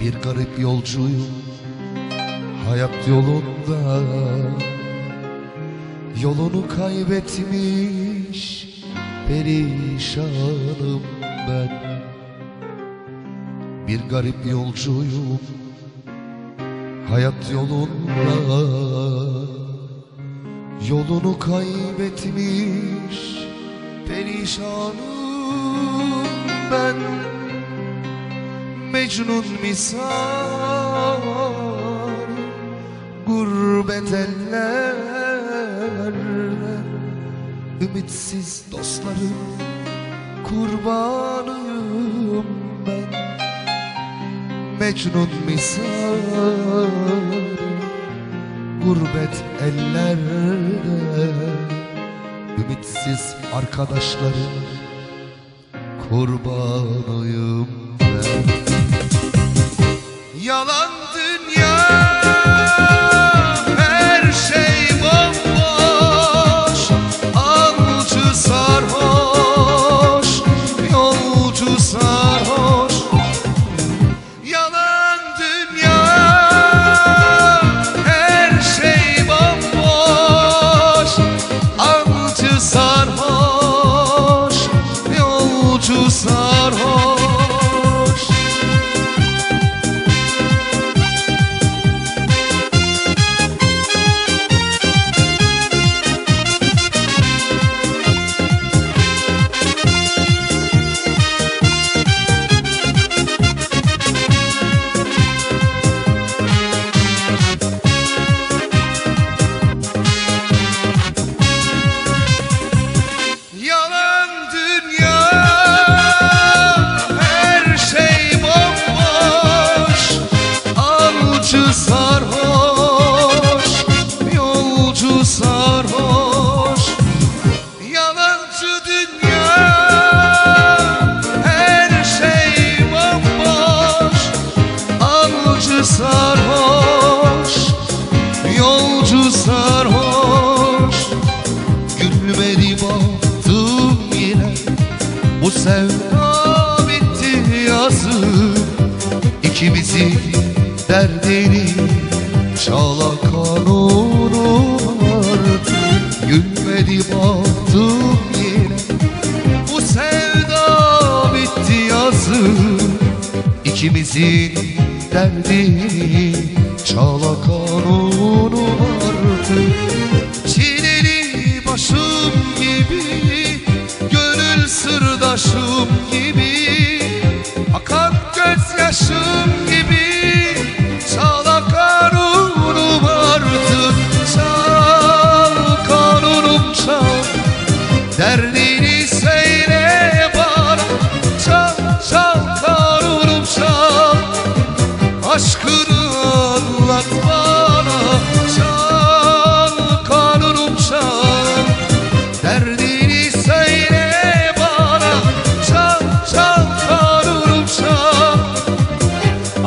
Bir garip yolcuyum hayat yolunda. Yolunu kaybetmiş perişanım ben. Bir garip yolcuyum hayat yolunda. Yolunu kaybetmiş perişanım ben Mecnun misal Gurbet ellerde Ümitsiz dostlarım Kurbanıyım ben. Mecnun misal Gurbet ellerde Ümitsiz arkadaşlarım Kurbanıyım Yalan Baktım yine. Bu sevda bitti yazık. İkimizin derdini Çala kanunu vardı. Gülmedi baktım yine. Bu sevda bitti yazık. İkimizin derdini Çala kanunu vardı sırdaşım gibi Akan gözyaşım gibi Çala kanunum artık Çal kanunum çal Derdini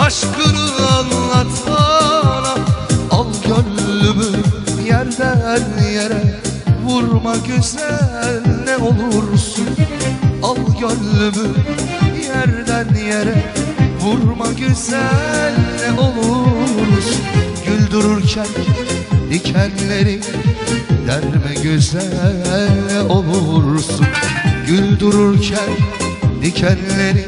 Aşkını anlat bana. Al gönlümü yerden yere. Vurma güzel ne olursun. Al gönlümü yerden yere. Vurma güzel ne olursun. Güldürürken dikenleri Derme güzel ne olursun. Güldürürken dikenleri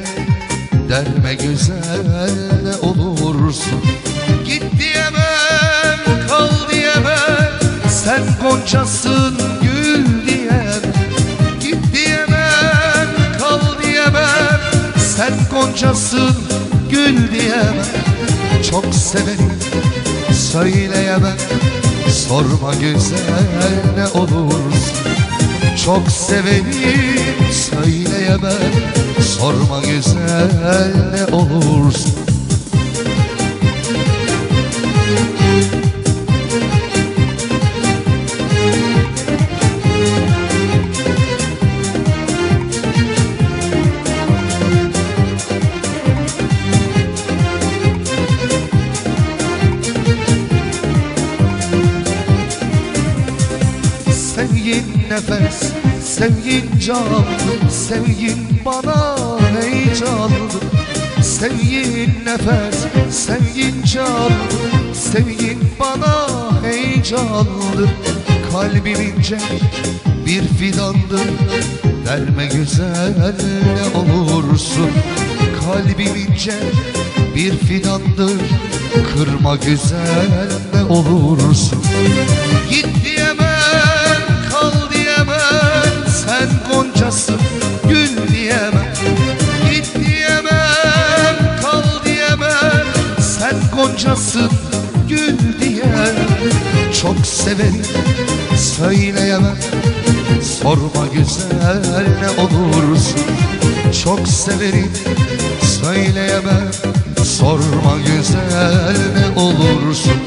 Derme güzel olursun. Git diyemem kal diyemem Sen goncasın gül diyemem. Git diyemem kal diyemem Sen goncasın gül diyemem. Çok severim söyleyemem Sorma güzel ne olursun. Çok severim söyleyemem Sorma güzel ne olursun nefes, sevgin can, sevgin bana heyecan Sevgin nefes, sevgin can Sevgin bana heyecandır Kalbim ince bir fidandır Derme güzel ne olursun. Kalbim ince bir fidandır Kırma güzel ne olursun. Git diyemem, Sen goncasın, gül diyemem Çok severim, söyleyemem Sorma güzel ne olursun. Çok severim, söyleyemem Sorma güzel ne olursun